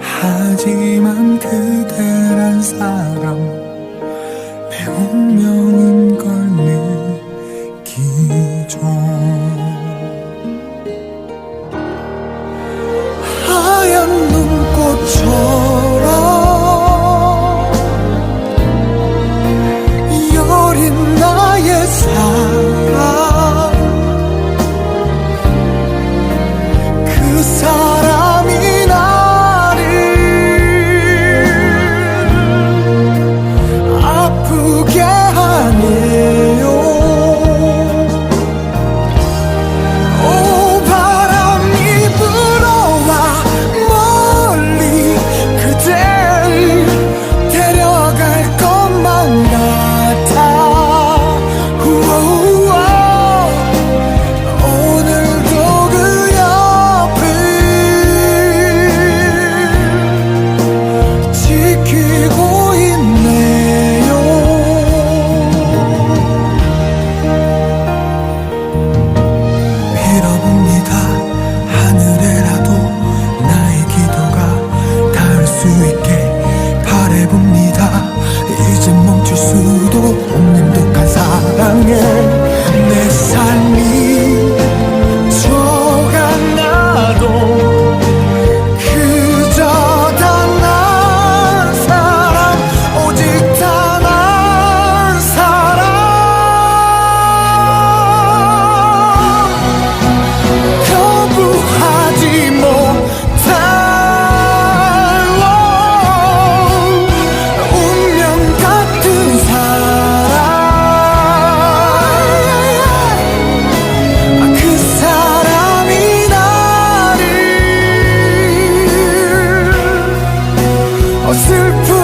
하지만 그대란 사람 내 운명은 걸 느끼죠. 하얀 눈꽃처럼 still